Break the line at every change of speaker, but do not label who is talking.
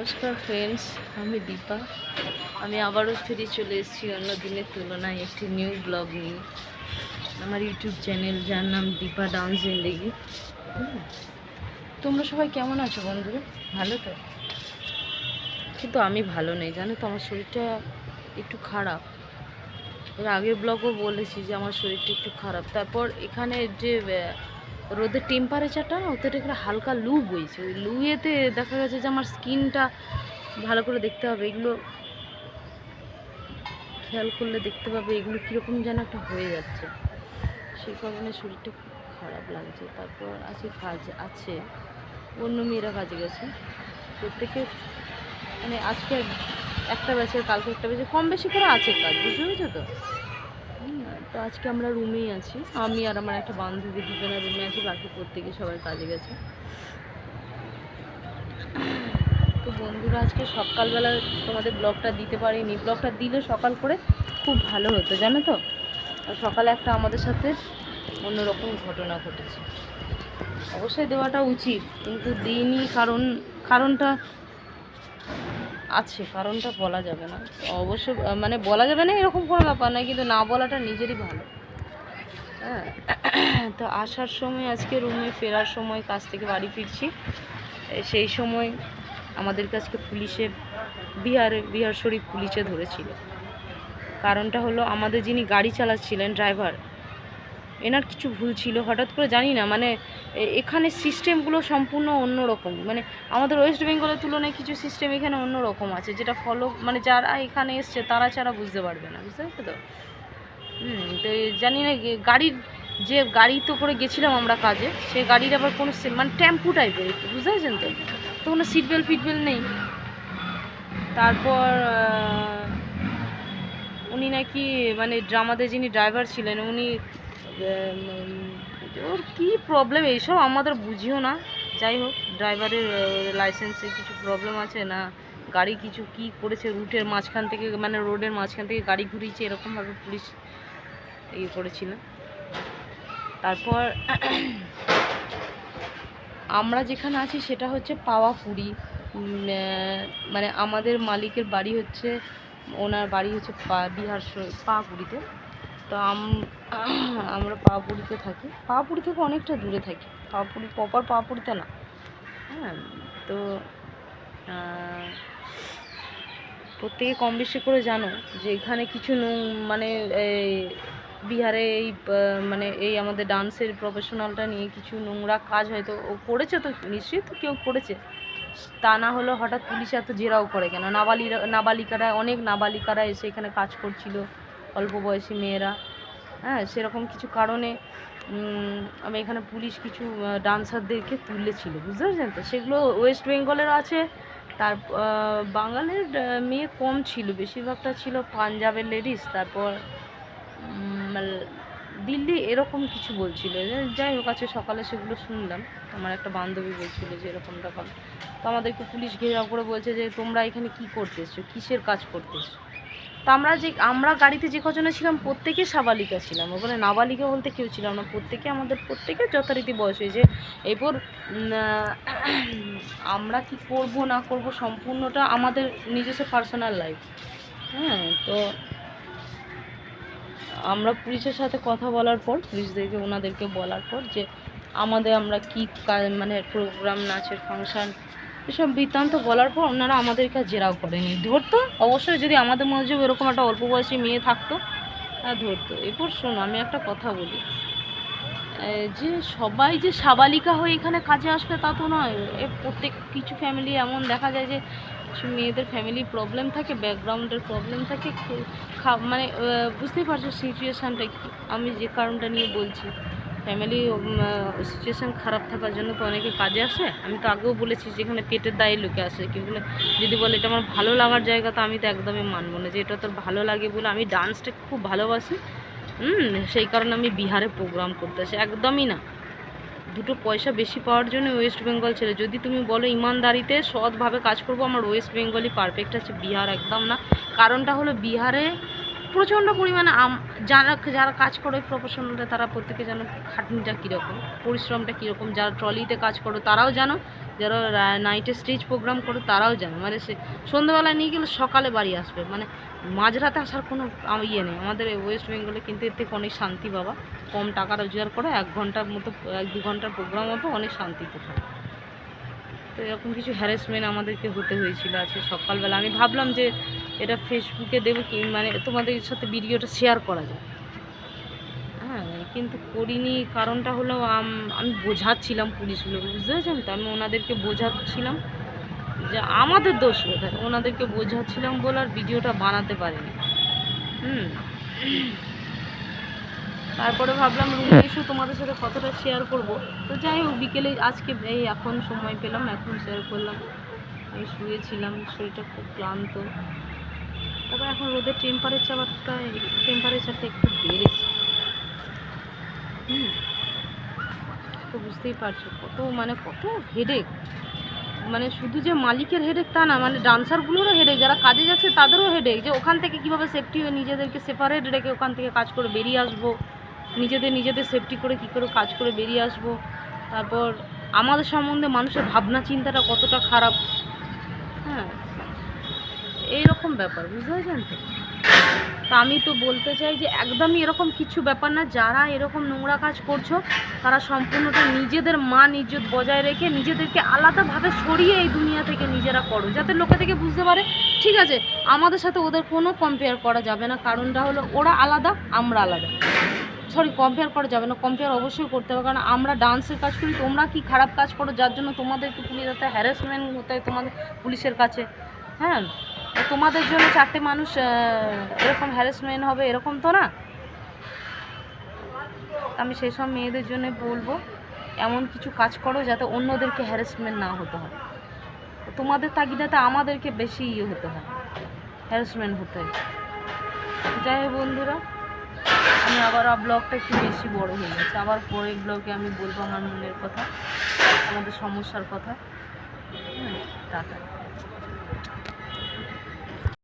নমস্কার ফ্রেন্ডস আমি দীপা। আমি আবারও ফিরে চলে এসেছি অন্য দিনের তুলনায় একটি নিউ ব্লগ নিয়ে। আমার ইউটিউব চ্যানেল যার নাম দীপা ডান্স জিন্দেগি। তোমরা সবাই কেমন আছো বন্ধুরা? ভালো তো? কিন্তু আমি ভালো নেই, জানো তো আমার শরীরটা একটু খারাপ। এর আগের ব্লগও বলেছি যে আমার শরীরটা একটু খারাপ। তারপর এখানে যে রোদের টেম্পারেচারটা না ওতে একটা হালকা লু বইছে। ওই লুয়েতে দেখা গেছে যে আমার স্কিনটা ভালো করে দেখতে হবে। এগুলো খেয়াল করলে দেখতে পাবে এগুলো কীরকম যেন একটা হয়ে যাচ্ছে। সেই কারণে শরীরটা খুব খারাপ লাগছে। তারপর আছে কাজ আছে। অন্য মেয়েরা কাজে গেছে। প্রত্যেকে মানে আজকে একটা ব্যাচের কালকে একটা ব্যাচে কম বেশি করে আছে কাজ, বুঝতে পেরেছ তো? তো আজকে আমরা রুমেই আছি। আমি আর আমার একটা বান্ধবী দুজনে রুমে আছি, বাকি প্রত্যেকে সবাই কাজে গেছে। তো বন্ধুরা, আজকে সকালবেলা তোমাদের ব্লগটা দিতে পারিনি। ব্লগটা দিলে সকাল করে খুব ভালো হতো, জানো তো? সকালে একটা আমাদের সাথে অন্যরকম ঘটনা ঘটেছে। অবশ্যই দেওয়াটা উচিত, কিন্তু দিইনি কারণ, কারণটা আছে, কারণটা বলা যাবে না। অবশ্য মানে বলা যাবে না এরকম কোনো ব্যাপার নয়, কিন্তু না বলাটা নিজেরই ভালো। হ্যাঁ। তো আসার সময়, আজকে রুমে ফেরার সময় কাজ থেকে বাড়ি ফিরছি। সেই সময় আমাদের কাছকে পুলিশে, বিহারে, বিহার শরীফ পুলিশে ধরেছিল। কারণটা হলো, আমাদের যিনি গাড়ি চালাচ্ছিলেন, ড্রাইভার এনার কিছু ভুল ছিল, হঠাৎ করে জানি না মানে এখানে সিস্টেমগুলো সম্পূর্ণ অন্যরকম। মানে আমাদের ওয়েস্ট বেঙ্গলের তুলনায় কিছু সিস্টেম এখানে অন্যরকম আছে, যেটা ফলো মানে যারা এখানে এসছে তারা ছাড়া বুঝতে পারবে না, বুঝতে পারছ তো? তো জানি না গাড়ির যে গাড়ি তো করে গেছিলাম আমরা কাজে, সে গাড়ির আবার কোনো মানে টেম্পু টাইপের, বুঝতে পারছেন তো? তো কোনো সিট বেল্ট ফিট বেল্ট নেই। তারপর উনি নাকি মানে আমাদের যিনি ড্রাইভার ছিলেন, উনি ওর কী প্রবলেম এইসব আমাদের বুঝিও না। যাই হোক ড্রাইভারের লাইসেন্সে কিছু প্রবলেম আছে না? গাড়ি কিছু কি করেছে? রুটের মাঝখান থেকে মানে রোডের মাঝখান থেকে গাড়ি ঘুরিয়েছে, এরকমভাবে পুলিশ ইয়ে করেছিল। তারপর, আমরা যেখানে আছি সেটা হচ্ছে পাওয়াপুরি। মানে আমাদের মালিকের বাড়ি হচ্ছে, ওনার বাড়ি হচ্ছে পা, বিহার পাহাপুরিতে তো আম- আমরা পাহাপুরিতে থাকি। পাহাপুরি থেকে অনেকটা দূরে থাকি। পাহাপুরি প্রপার পাহাপুরিতে না। হ্যাঁ তো প্রত্যেকে কম বেশি করে জানো যে এখানে কিছু মানে বিহারে এই মানে এই আমাদের ডান্সের প্রফেশনালটা নিয়ে কিছু নোংরা কাজ হয়তো ও করেছে তো? নিশ্চয়ই তো কেউ করেছে। তা না হলেও হঠাৎ পুলিশ এত জেরাও করে কেন? নাবালিরা, নাবালিকারা, অনেক নাবালিকারা এসে এখানে কাজ করছিল। অল্প বয়সী মেয়েরা হ্যাঁ সেরকম কিছু কারণে আমি এখানে পুলিশ কিছু ডান্সারদেরকে তুলেছিল, বুঝতে পারছেন? তো সেগুলো ওয়েস্ট বেঙ্গলের আছে, তার বাঙালির মেয়ে কম ছিল, বেশিরভাগটা ছিল পাঞ্জাবের লেডিস, তারপর দিল্লি এরকম কিছু বলছিল। যাই হোক আছে সকালে সেগুলো শুনলাম। আমার একটা বান্ধবী বলছিল যে এরকম ব্যাপার। তো আমাদেরকে পুলিশ ঘেরাও করে বলছে যে, তোমরা এখানে কি করতে এসছো? কিসের কাজ করতে এসছো? তো আমরা যে, আমরা গাড়িতে যে কজনে ছিলাম প্রত্যেকে সাবালিকা ছিলাম। ওখানে নাবালিকা বলতে কেউ ছিলাম না। প্রত্যেকে আমাদের, প্রত্যেকের যথারীতি বয়স হয়েছে। এরপর আমরা কি করব, না করব, সম্পূর্ণটা আমাদের নিজস্ব পার্সোনাল লাইফ হ্যাঁ তো আমরা পুলিশের সাথে কথা বলার পর, পুলিশদেরকে, ওনাদেরকে বলার পর যে, আমাদের আমরা কা- মানে প্রোগ্রাম নাচের ফাংশন এসব বৃত্তান্ত বলার পর ওনারা আমাদেরকে জেরাও করেনি। ধরতো, অবশ্যই যদি আমাদের মধ্যে এরকম একটা অল্প বয়সী মেয়ে থাকতো হ্যাঁ ধরতো। এরপর শোনো, আমি একটা কথা বলি। যে সবাই যে সাবালিকা হয়ে এখানে কাজে আসবে তা তো নয়। এ, প্রত্যেক কিছু ফ্যামিলি এমন দেখা যায় যে মেয়েদের ফ্যামিলি প্রবলেম থাকে ব্যাকগ্রাউন্ডের প্রবলেম থাকে মানে বুঝতেই পারছ সিচুয়েশানটা কি। আমি যে কারণটা নিয়ে বলছি। ফ্যামিলি সিচুয়েশান খারাপ থাকার জন্য তো অনেকে কাজে আসে। আমি তো আগেও বলেছি যেখানে পেটের দায়ে লোকে আসে। কিন্তু যদি বলে এটা আমার ভালো লাগার জায়গা, তো আমি তো একদমই মানবো না যে এটা তোর ভালো লাগে বলে আমি ডান্সটা খুব ভালোবাসি। হুম, সেই কারণে আমি বিহারে প্রোগ্রাম করতে আসি। একদমই না। দুটো পয়সা বেশি পাওয়ার জন্য ওয়েস্ট বেঙ্গল ছেড়ে। যদি তুমি বলো ইমানদারিতে সৎভাবে কাজ করব, আমার ওয়েস্ট বেঙ্গলই পারফেক্ট আছে। বিহার একদম না। কারণটা হলো বিহারে প্রচণ্ড পরিমাণে যারা যারা কাজ করে প্রফেশনালরা তারা প্রত্যেকে জানো খাটনিটা কীরকম, পরিশ্রমটা কীরকম, যারা ট্রলিতে কাজ করো, তারাও জানো, যারা নাইটে স্টেজ প্রোগ্রাম করে, তারাও জানে। মানে সে, সন্ধ্যেবেলায় নিয়ে গেলে সকালে বাড়ি আসবে। মানে মাঝরাতে আসার কোনো ইয়ে নেই। আমাদের ওয়েস্ট বেঙ্গলে কিন্তু এর থেকে অনেক শান্তি বাবা। কম টাকা রোজগার করে, এক ঘণ্টার মতো, এক দু ঘণ্টার প্রোগ্রাম মতো অনেক শান্তিতে থাকে। তো এরকম কিছু হ্যারাসমেন্ট আমাদেরকে হতে হয়েছিল আজকে সকালবেলা। আমি ভাবলাম যে এটা ফেসবুকে দেবো কি মানে তোমাদের সাথে ভিডিওটা শেয়ার করা যায় হ্যাঁ কিন্তু করিনি কারণটা হলো আমি বোঝাচ্ছিলাম পুলিশগুলোকে বুঝতে পেরেছেন? তো আমি ওনাদেরকে বোঝাচ্ছিলাম যে আমাদের দোষ বোধহয় ওনাদেরকে বোঝাচ্ছিলাম বলে আর ভিডিওটা বানাতে পারিনি। হুম। তারপরে ভাবলাম রুমে এসে তোমাদের সাথে কতটা শেয়ার করব। তো যাই হোক বিকেলে আজকে এই এখন সময় পেলাম এখন শেয়ার করলাম। আমি শুয়েছিলাম শরীরটা খুব ক্লান্ত। তবে এখন রোদের টেম্পারেচার টেম্পারেচারটা টেম্পারেচারটা একটু বেড়েছে। হুম, তো বুঝতেই পারছ, কত মানে কত হেডেক মানে শুধু যে মালিকের হেডেক তা না মানে ডান্সারগুলোরও হেডেক যারা কাজে যাচ্ছে তাদেরও হেডেক যে ওখান থেকে কীভাবে সেফটি হয়ে নিজেদেরকে সেপারেট রেখে ওখান থেকে কাজ করে বেরিয়ে আসব, নিজেদের নিজেদের সেফটি করে কী করে কাজ করে বেরিয়ে আসব। তারপর আমাদের সম্বন্ধে মানুষের ভাবনা চিন্তাটা কতটা খারাপ। হ্যাঁ এইরকম ব্যাপার, বুঝতে পারছেন? তো তা আমি তো বলতে চাই যে একদমই এরকম কিছু ব্যাপার না, যারা এরকম নোংরা কাজ করছ, তারা সম্পূর্ণটা নিজেদের মান, ইজ্জত বজায় রেখে নিজেদেরকে আলাদাভাবে সরিয়ে এই দুনিয়া থেকে নিজেরা করো, যাতে লোকে থেকে বুঝতে পারে, ঠিক আছে, আমাদের সাথে ওদের কোনো কম্পেয়ার করা যাবে না, কারণটা হলো ওরা আলাদা, আমরা আলাদা। সরি কম্পেয়ার করা যাবে না কম্পেয়ার অবশ্যই করতে হবে, কারণ আমরা ডান্সের কাজ করি, তোমরা কি খারাপ কাজ করো, যার জন্য তোমাদেরকে পুলিশ হতে হ্যারাসমেন্ট হতে তোমাদের পুলিশের কাছে হ্যাঁ? তোমাদের জন্য চারটে মানুষ এরকম হ্যারাসমেন্ট হবে এরকম তো না? আমি সেসব মেয়েদের জন্য বলব, এমন কিছু কাজ করো যাতে অন্যদেরকে হ্যারাসমেন্ট না হতে হয়। তোমাদের তাগিদাতে আমাদেরকে বেশি ইয়ে হতে হয় হ্যারাসমেন্ট হতে হয়। যাই হোক বন্ধুরা, আমি আবার ব্লগটা একটু বেশি বড় হয়ে গেছে। আবার পরের ব্লগে আমি বলব আমার মনের কথা, আমাদের সমস্যার কথা। টাটা।